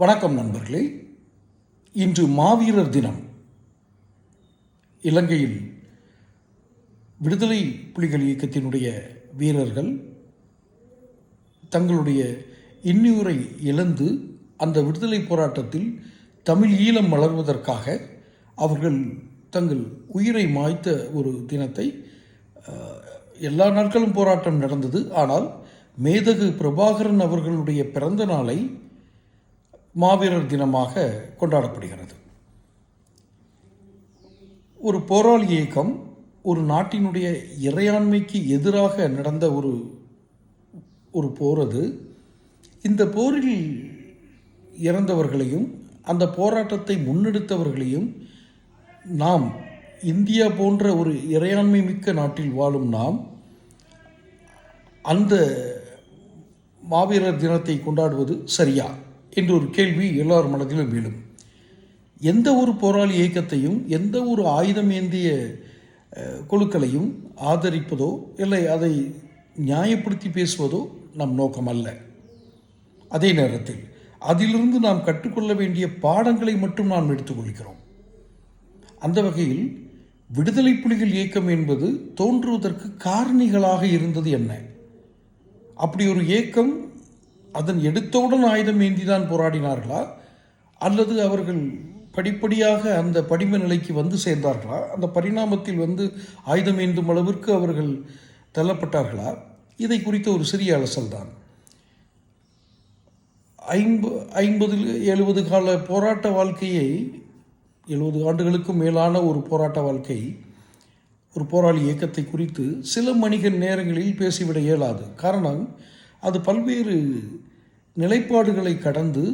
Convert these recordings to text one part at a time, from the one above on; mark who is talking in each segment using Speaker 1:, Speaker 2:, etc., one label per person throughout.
Speaker 1: வணக்கம் நண்பர்களே. இன்று மாவீரர் தினம். இலங்கையில் விடுதலை புலிகள் இயக்கத்தினுடைய வீரர்கள் தங்களுடைய இன்னியூரை இழந்து அந்த விடுதலை போராட்டத்தில் தமிழ் ஈழம் வளர்வதற்காக அவர்கள் தங்கள் உயிரை மாய்த்த ஒரு தினத்தை எல்லா நாட்களும் போராட்டம் நடந்தது. ஆனால் மேதகு பிரபாகரன் அவர்களுடைய பிறந்த நாளை மாவீரர் தினமாக கொண்டாடப்படுகிறது. ஒரு போராளி இயக்கம் ஒரு நாட்டினுடைய இறையாண்மைக்கு எதிராக நடந்த ஒரு ஒரு போர் அது. இந்த போரில் இறந்தவர்களையும் அந்த போராட்டத்தை முன்னெடுத்தவர்களையும் நாம் இந்தியா போன்ற ஒரு இறையாண்மை மிக்க நாட்டில் வாழும் நாம் அந்த மாவீரர் தினத்தை கொண்டாடுவது சரியா? என்ற ஒரு கேள்வி எல்லார் மனதிலும் எழும் எந்த ஒரு போராளி இயக்கத்தையும் எந்த ஒரு ஆயுதம் ஏந்திய குழுக்களையும் ஆதரிப்பதோ இல்லை அதை நியாயப்படுத்தி பேசுவதோ நம் நோக்கம் அல்ல. அதே நேரத்தில் அதிலிருந்து நாம் கற்றுக்கொள்ள வேண்டிய பாடங்களை மட்டும் நாம் எடுத்துக்கொள்கிறோம். அந்த வகையில் விடுதலை புலிகள் இயக்கம் என்பது தோன்றுவதற்கு காரணிகளாக இருந்தது என்ன? அப்படி ஒரு இயக்கம் அதன் எடுத்தவுடன் ஆயுதம் ஏந்திதான் போராடினார்களா? அல்லது அவர்கள் படிப்படியாக அந்த படிம நிலைக்கு வந்து சேர்ந்தார்களா? அந்த பரிணாமத்தில் வந்து ஆயுதம் ஏந்தும் அளவிற்கு அவர்கள் தள்ளப்பட்டார்களா? இதை குறித்த ஒரு சிறிய அலசல் தான் ஐம்ப ஐம்பது எழுபது கால போராட்ட வாழ்க்கையை எழுபது ஆண்டுகளுக்கும் மேலான ஒரு போராட்ட வாழ்க்கை ஒரு போராளி இயக்கத்தை குறித்து சில மணிக நேரங்களில் பேசிவிட இயலாது. காரணம் அது பல்வேறு நிலைப்பாடுகளை கடந்து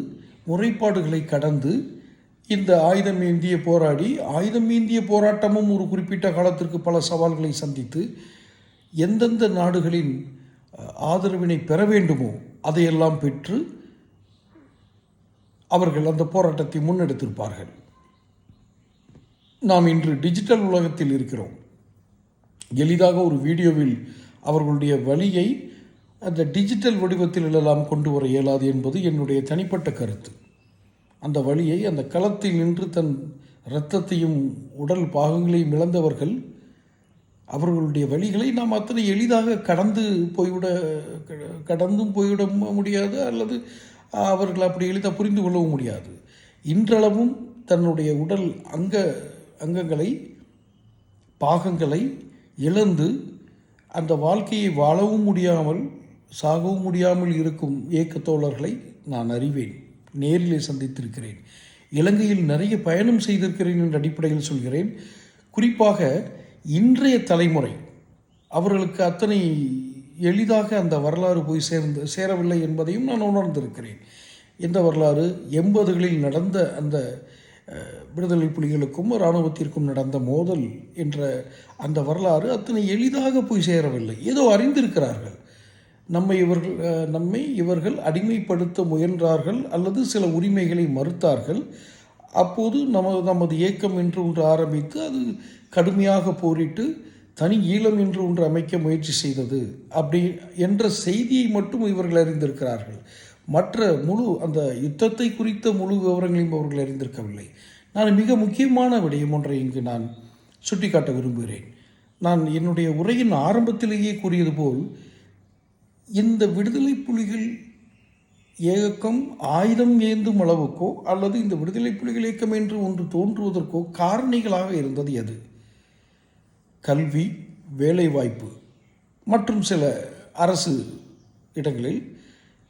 Speaker 1: முறைப்பாடுகளை கடந்து இந்த ஆயுதம் ஏந்திய போராடி ஆயுதம் ஏந்திய போராட்டமும் ஒரு குறிப்பிட்ட காலத்திற்கு பல சவால்களை சந்தித்து எந்தெந்த நாடுகளின் ஆதரவினை பெற வேண்டுமோ அதையெல்லாம் பெற்று அவர்கள் அந்த போராட்டத்தை முன்னெடுத்திருப்பார்கள். நாம் இன்று டிஜிட்டல் உலகத்தில் இருக்கிறோம். எளிதாக ஒரு வீடியோவில் அவர்களுடைய வழியை அந்த டிஜிட்டல் வடிவத்தில் எல்லாம் கொண்டு வர இயலாது என்பது என்னுடைய தனிப்பட்ட கருத்து. அந்த வழியை அந்த களத்தில் நின்று தன் இரத்தத்தையும் உடல் பாகங்களையும் இழந்தவர்கள் அவர்களுடைய வழிகளை நாம் அத்தனை எளிதாக கடந்து போய்விட கடந்தும் போய்விட முடியாது அல்லது அவர்கள் அப்படி எளிதாக புரிந்து கொள்ளவும் முடியாது. இன்றளவும் தன்னுடைய உடல் அங்க அங்கங்களை பாகங்களை இழந்து அந்த வாழ்க்கையை வாழவும் முடியாமல் சாகவும் முடியாமல் இருக்கும் இயக்கத் தோழர்களை நான் அறிவேன் நேரிலே சந்தித்திருக்கிறேன். இலங்கையில் நிறைய பயணம் செய்திருக்கிறேன் என்ற அடிப்படையில் சொல்கிறேன். குறிப்பாக இன்றைய தலைமுறை அவர்களுக்கு அத்தனை எளிதாக அந்த வரலாறு போய் சேர்ந்து சேரவில்லை என்பதையும் நான் உணர்ந்திருக்கிறேன். இந்த வரலாறு எண்பதுகளில் நடந்த அந்த விடுதலை புலிகளுக்கும் இராணுவத்திற்கும் நடந்த மோதல் என்ற அந்த வரலாறு அத்தனை எளிதாக போய் சேரவில்லை. ஏதோ அறிந்திருக்கிறார்கள். நம்மை இவர்கள் நம்மை இவர்கள் அடிமைப்படுத்த முயன்றார்கள் அல்லது சில உரிமைகளை மறுத்தார்கள். அப்போது நமது நமது இயக்கம் என்று ஒன்று ஆரம்பித்து அது கடுமையாக போரிட்டு தனி ஈழம் என்று ஒன்று அமைக்க முயற்சி செய்தது. அப்படி என்ற செய்தியை மட்டும் இவர்கள் அறிந்திருக்கிறார்கள். மற்ற முழு அந்த யுத்தத்தை குறித்த முழு விவரங்களையும் அவர்கள் அறிந்திருக்கவில்லை. நான் மிக முக்கியமான விடயம் ஒன்றை இங்கு நான் சுட்டிக்காட்ட விரும்புகிறேன். நான் என்னுடைய உரையின் ஆரம்பத்திலேயே கூறியது போல் இந்த விடுதலை புலிகள் இயக்கம் ஆயுதம் ஏந்தும் அளவுக்கோ அல்லது இந்த விடுதலை புலிகள் இயக்கம் என்று ஒன்று தோன்றுவதற்கோ காரணிகளாக இருந்தது எது? கல்வி வேலைவாய்ப்பு மற்றும் சில அரசு இடங்களில்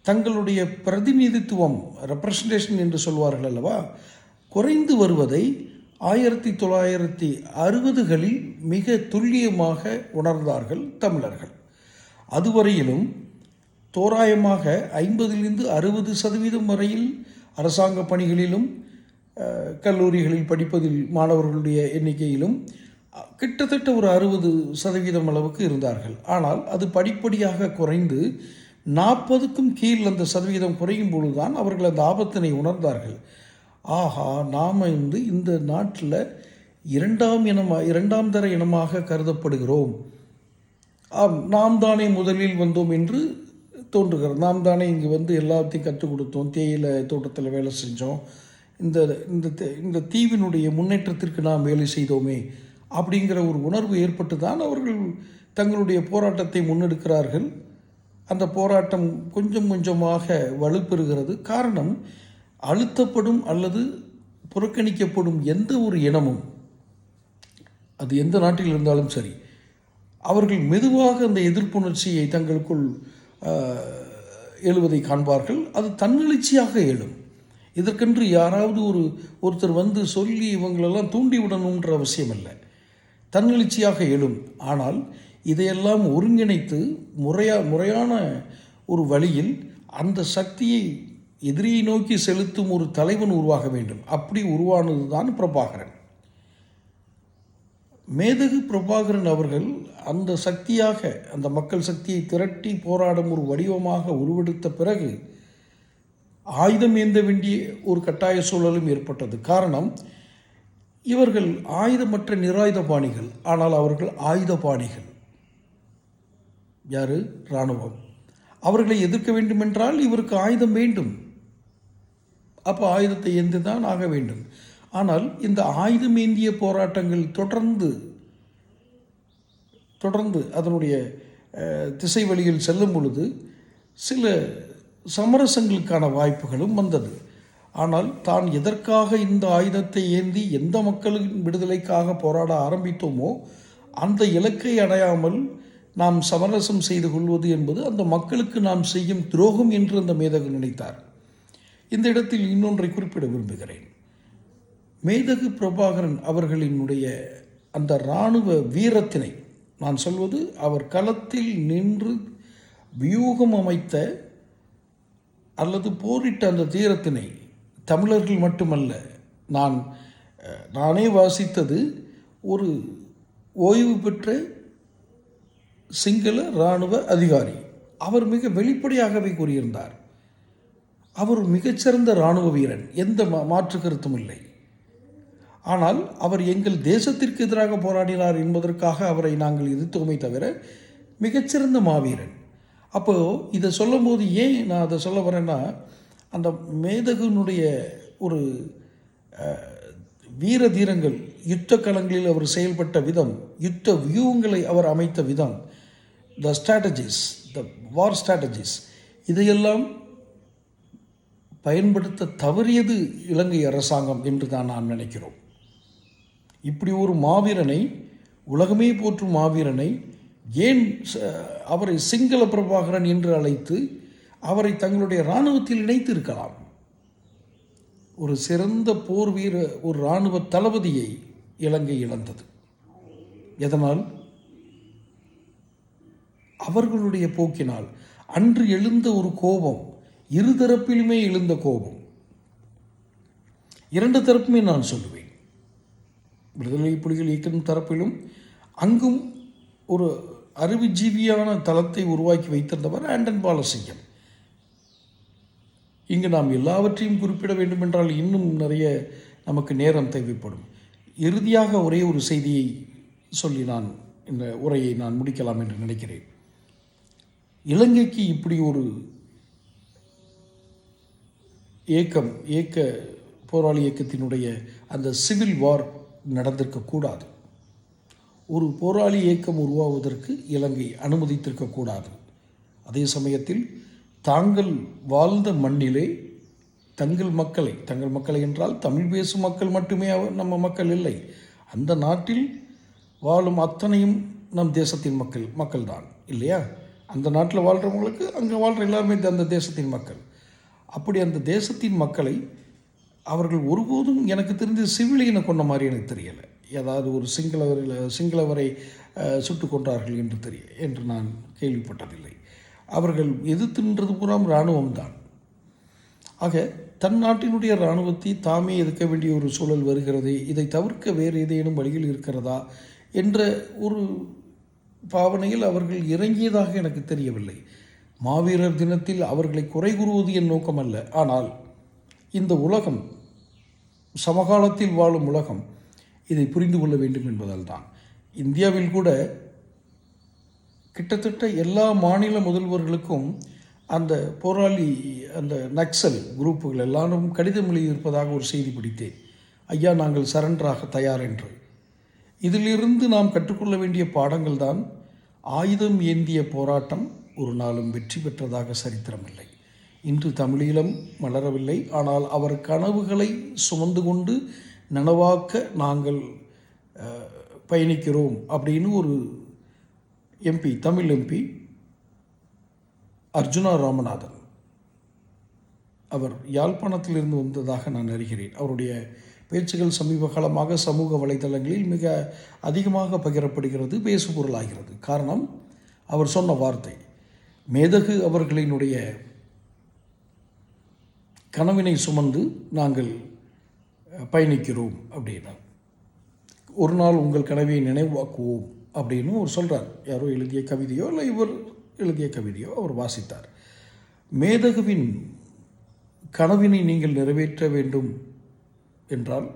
Speaker 1: தங்களுடைய பிரதிநிதித்துவம் ரெப்ரசன்டேஷன் என்று சொல்வார்கள் அல்லவா? குறைந்து வருவதை ஆயிரத்தி தொள்ளாயிரத்தி அறுபதுகளில் மிக துல்லியமாக உணர்ந்தார்கள் தமிழர்கள். அதுவரையிலும் தோராயமாக ஐம்பதிலிருந்து அறுபது சதவீதம் வரையில் அரசாங்க பணிகளிலும் கல்லூரிகளில் படிப்பதில் மாணவர்களுடைய எண்ணிக்கையிலும் கிட்டத்தட்ட ஒரு அறுபது சதவீதம் அளவுக்கு இருந்தார்கள். ஆனால் அது படிப்படியாக குறைந்து நாற்பதுக்கும் கீழ் அந்த சதவீதம் குறையும் பொழுதுதான் அவர்கள் அந்த ஆபத்தினை உணர்ந்தார்கள். ஆஹா நாம் வந்து இந்த நாட்டில் இரண்டாம் இனமாக இரண்டாம் தர இனமாக கருதப்படுகிறோம். ஆம் நாம் தானே முதலில் வந்தோம் என்று தோன்றுகிறது. நாம் தானே இங்கே வந்து எல்லாத்தையும் கற்றுக் கொடுத்தோம். தேயிலை தோட்டத்தில் வேலை செஞ்சோம். இந்த இந்த தே- இந்த தீவினுடைய முன்னேற்றத்திற்கு நாம் வேலை செய்தோமே அப்படிங்கிற ஒரு உணர்வு ஏற்பட்டு தான் அவர்கள் தங்களுடைய போராட்டத்தை முன்னெடுக்கிறார்கள். அந்த போராட்டம் கொஞ்சம் கொஞ்சமாக வலுப்பெறுகிறது. காரணம் அழுத்தப்படும் அல்லது புறக்கணிக்கப்படும் எந்த ஒரு இனமும் அது எந்த நாட்டில் இருந்தாலும் சரி அவர்கள் மெதுவாக அந்த எதிர்ப்புணர்ச்சியை தங்களுக்குள் எழுவதை காண்பார்கள். அது தன்னெழுச்சியாக எழும். இதற்கென்று யாராவது ஒரு ஒருத்தர் வந்து சொல்லி இவங்களெல்லாம் தூண்டி விடணுன்ற அவசியம் இல்லை தன்னெழுச்சியாக எழும். ஆனால் இதையெல்லாம் ஒருங்கிணைத்து முறையா முறையான ஒரு வழியில் அந்த சக்தியை எதிரியை நோக்கி செலுத்தும் ஒரு தலைவன் உருவாக வேண்டும். அப்படி உருவானது தான் பிரபாகரன். மேதகு பிரபாகரன் அவர்கள் அந்த சக்தியாக அந்த மக்கள் சக்தியை திரட்டி போராடும் ஒரு வடிவமாக உருவெடுத்த பிறகு ஆயுதம் ஏந்த வேண்டிய ஒரு கட்டாய சூழலும் ஏற்பட்டது. காரணம் இவர்கள் ஆயுதமற்ற நிராயுத பாணிகள் ஆனால் அவர்கள் ஆயுத பாணிகள் யாரு? இராணுவம். அவர்களை எதிர்க்க வேண்டுமென்றால் இவருக்கு ஆயுதம் வேண்டும். அப்போ ஆயுதத்தை ஏந்து தான் ஆக வேண்டும். ஆனால் இந்த ஆயுதம் ஏந்திய போராட்டங்கள் தொடர்ந்து தொடர்ந்து அதனுடைய திசை வழியில் செல்லும் பொழுது சில சமரசங்களுக்கான வாய்ப்புகளும் வந்தது. ஆனால் தான் எதற்காக இந்த ஆயுதத்தை ஏந்தி எந்த மக்களின் விடுதலைக்காக போராட ஆரம்பித்தோமோ அந்த இலக்கை அடையாமல் நாம் சமரசம் செய்து கொள்வது என்பது அந்த மக்களுக்கு நாம் செய்யும் துரோகம் என்று அந்த மேதகு நினைத்தார். இந்த இடத்தில் இன்னொன்றை குறிப்பிட விரும்புகிறேன். மேதகு பிரபாகரன் அவர்களினுடைய அந்த இராணுவ வீரத்தினை நான் சொல்வது அவர் களத்தில் நின்று வியூகம் அமைத்த அல்லது போரிட்ட அந்த தீரத்தினை தமிழர்கள் மட்டுமல்ல நான் நானே வாசித்தது ஒரு ஓய்வு பெற்ற சிங்கள இராணுவ அதிகாரி. அவர் மிக வெளிப்படையாகவே கூறியிருந்தார். அவர் மிகச்சிறந்த இராணுவ வீரன் எந்த மா- மாற்று கருத்தும் இல்லை. ஆனால் அவர் எங்கள் தேசத்திற்கு எதிராக போராடினார் என்பதற்காக அவரை நாங்கள் எதிர்த்தோமே தவிர மிகச்சிறந்த மாவீரன். அப்போது இதை சொல்லும்போது ஏன் நான் அதை சொல்ல வரேன்னா அந்த மேதகுனுடைய ஒரு வீர தீரங்கள் யுத்த களங்களில் அவர் செயல்பட்ட விதம் யுத்த வியூகங்களை அவர் அமைத்த விதம் த ஸ்ட்ராட்டஜிஸ் த வார் ஸ்ட்ராட்டஜிஸ் இதையெல்லாம் பயன்படுத்த தவறியது இலங்கை அரசாங்கம் என்று தான் நான் நினைக்கிறோம். இப்படி ஒரு மாவீரனை உலகமே போற்றும் மாவீரனை ஏன் அவரை சிங்கள பிரபாகரன் என்று அழைத்து அவரை தங்களுடைய இராணுவத்தில் இணைத்து இருக்கலாம்? ஒரு சிறந்த போர் வீர ஒரு இராணுவ தளபதியை இலங்கை இழந்தது. எதனால்? அவர்களுடைய போக்கினால் அன்று எழுந்த ஒரு கோபம் இருதரப்பிலுமே எழுந்த கோபம். இரண்டு தரப்புமே நான் சொல்லுவேன். விடுதலை புலிகள் இயக்கம் தரப்பிலும் அங்கும் ஒரு அறிவுஜீவியான தளத்தை உருவாக்கி வைத்திருந்தவர் ஆண்டன் பாலசிங்கம். இங்கு நாம் எல்லாவற்றையும் குறிப்பிட வேண்டுமென்றால் இன்னும் நிறைய நமக்கு நேரம் தேவைப்படும். இறுதியாக ஒரே ஒரு செய்தியை சொல்லி நான் இந்த உரையை நான் முடிக்கலாம் என்று நினைக்கிறேன். இலங்கைக்கு இப்படி ஒரு இயக்கம் இயக்க போராளி இயக்கத்தினுடைய அந்த சிவில் வார் நடந்திருக்கக்கூடாது. ஒரு போராளி இயக்கம் உருவாவதற்கு இலங்கை அனுமதித்திருக்கக்கூடாது. அதே சமயத்தில் தாங்கள் வாழ்ந்த மண்ணிலே தங்கள் மக்களை தங்கள் மக்களை என்றால் தமிழ் பேசும் மக்கள் மட்டுமே நம்ம மக்கள் இல்லை. அந்த நாட்டில் வாழும் அத்தனையும் நம் தேசத்தின் மக்கள் மக்கள் தான் இல்லையா? அந்த நாட்டில் வாழ்கிறவங்களுக்கு அங்கே வாழ்கிற எல்லாருமே அந்த தேசத்தின் மக்கள். அப்படி அந்த தேசத்தின் மக்களை அவர்கள் ஒருபோதும் எனக்கு தெரிஞ்ச சிவிலியனை கொண்ட மாதிரி எனக்கு தெரியலை. ஏதாவது ஒரு சிங்களவரில் சிங்களவரை சுட்டு கொண்டார்கள் என்று தெரிய என்று நான் கேள்விப்பட்டதில்லை. அவர்கள் எதிர்த்து நின்றது பூராம் இராணுவம்தான் ஆக தன் நாட்டினுடைய இராணுவத்தை தாமே எதிர்க்க வேண்டிய ஒரு சூழல் வருகிறது. இதை தவிர்க்க வேறு ஏதேனும் வழியில் இருக்கிறதா என்ற ஒரு பாவனையில் அவர்கள் இறங்கியதாக எனக்கு தெரியவில்லை. மாவீரர் தினத்தில் அவர்களை குறை கூறுவது என் நோக்கம் அல்ல ஆனால் இந்த உலகம் சமகாலத்தில் வாழும் உலகம் இதை புரிந்து கொள்ள வேண்டும் என்பதால் தான் இந்தியாவில் கூட கிட்டத்தட்ட எல்லா மாநில முதல்வர்களுக்கும் அந்த போராளி அந்த நக்சல் குரூப்புகள் எல்லாரும் கடிதம் எழுதியிருப்பதாக ஒரு செய்தி பிடித்தேன். ஐயா நாங்கள் சரண்டராக தயார் என்று. இதிலிருந்து நாம் கற்றுக்கொள்ள வேண்டிய பாடங்கள் தான் ஆயுதம் ஏந்திய போராட்டம் ஒரு நாளும் வெற்றி பெற்றதாக சரித்திரமில்லை. இன்று தமிழீழம் மலரவில்லை ஆனால் அவர் கனவுகளை சுமந்து கொண்டு நனவாக்க நாங்கள் பயணிக்கிறோம் அப்படின்னு ஒரு எம்பி தமிழ் எம்பி அர்ஜுனா ராமநாதன். அவர் யாழ்ப்பாணத்திலிருந்து வந்ததாக நான் அறிகிறேன். அவருடைய பேச்சுகள் சமீப காலமாக சமூக வலைதளங்களில் மிக அதிகமாக பகிரப்படுகிறது பேசுபொருளாகிறது. காரணம் அவர் சொன்ன வார்த்தை மேதகு அவர்களினுடைய கனவினை சுமந்து நாங்கள் பயணிக்கிறோம் அப்படின்னா ஒரு நாள் உங்கள் கனவை நினைவாக்குவோம் அப்படின்னு அவர் சொல்கிறார் யாரோ எழுதிய கவிதையோ இல்லை இவர் எழுதிய கவிதையோ அவர் வாசித்தார். மேதகுவின் கனவினை நீங்கள் நிறைவேற்ற வேண்டும் என்றால்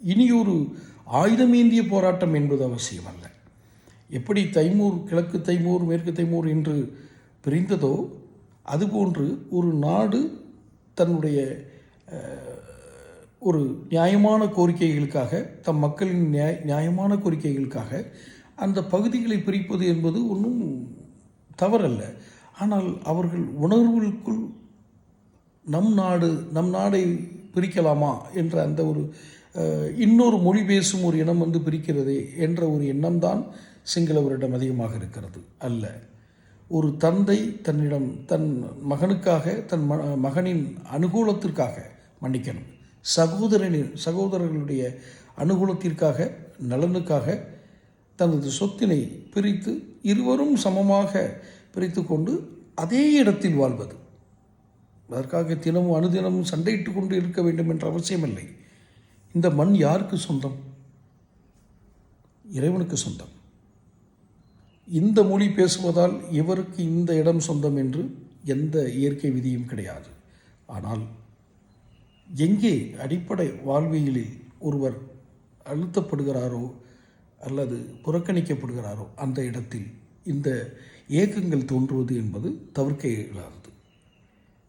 Speaker 1: இனியொரு ஆயுதமேந்திய போராட்டம் என்பது அவசியம் அல்ல. எப்படி தைமூர் கிழக்கு தைமூர் மேற்கு தைமூர் என்று பிரிந்ததோ அதுபோன்று ஒரு நாடு தன்னுடைய ஒரு நியாயமான கோரிக்கைகளுக்காக தம் மக்களின் நியாய நியாயமான கோரிக்கைகளுக்காக அந்த பகுதிகளை பிரிப்பது என்பது ஒன்றும் தவறல்ல. ஆனால் அவர்கள் உணர்வுகளுக்குள் நம் நாடு நம் நாடை பிரிக்கலாமா என்ற அந்த ஒரு இன்னொரு மொழி பேசும் ஒரு இனம் வந்து பிரிக்கிறதே என்ற ஒரு எண்ணம்தான் சிங்களவரிடம் அதிகமாக இருக்கிறது. அல்ல. ஒரு தந்தை தன்னிடம் தன் மகனுக்காக தன் ம மகனின் அனுகூலத்திற்காக மன்னிக்கணும். சகோதரனின் சகோதரர்களுடைய அனுகூலத்திற்காக நலனுக்காக தனது சொத்தினை பிரித்து இருவரும் சமமாக பிரித்து கொண்டு அதே இடத்தில் வாழ்வது. அதற்காக தினமும் அனுதினமும் சண்டையிட்டு கொண்டு இருக்க வேண்டும் என்ற அவசியமில்லை. இந்த மண் யாருக்கு சொந்தம்? இறைவனுக்கு சொந்தம். இந்த மொழி பேசுவதால் இவருக்கு இந்த இடம் சொந்தம் என்று எந்த இயற்கை விதியும் கிடையாது. ஆனால் எங்கே அடிப்படை வாழ்வியலில் ஒருவர் அழுத்தப்படுகிறாரோ அல்லது புறக்கணிக்கப்படுகிறாரோ அந்த இடத்தில் இந்த இயக்கங்கள் தோன்றுவது என்பது தவிர்க்க இயலாதது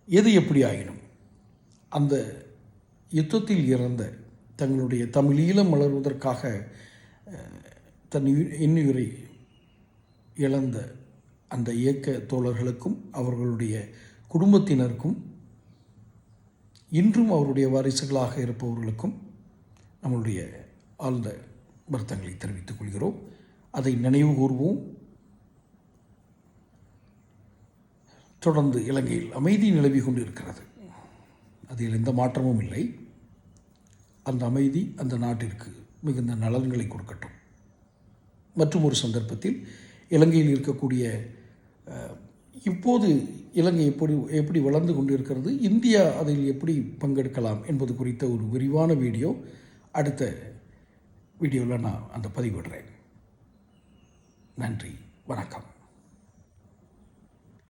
Speaker 1: எது எப்படி ஆயினும் அந்த யுத்தத்தில் இறந்த தங்களுடைய தமிழீழம் வளர்வதற்காக தன் இன்னுயிரை இழந்த அந்த இயக்க தோழர்களுக்கும் அவர்களுடைய குடும்பத்தினருக்கும் இன்றும் அவருடைய வாரிசுகளாக இருப்பவர்களுக்கும் நம்மளுடைய ஆழ்ந்த வருத்தங்களை தெரிவித்துக் கொள்கிறோம். அதை நினைவு கூர்வோம். தொடர்ந்து இலங்கையில் அமைதி நிலவி கொண்டிருக்கிறது. அதில் எந்த மாற்றமும் இல்லை. அந்த அமைதி அந்த நாட்டிற்கு மிகுந்த நலன்களை கொடுக்கட்டும். மற்றும் ஒரு சந்தர்ப்பத்தில் இலங்கையில் இருக்கக்கூடிய இப்போது இலங்கை எப்படி எப்படி வளர்ந்து கொண்டிருக்கிறது இந்தியா அதில் எப்படி பங்கெடுக்கலாம் என்பது குறித்த ஒரு விரிவான வீடியோ அடுத்த வீடியோவில் நான் அந்த பதிவிடுறேன். நன்றி வணக்கம்.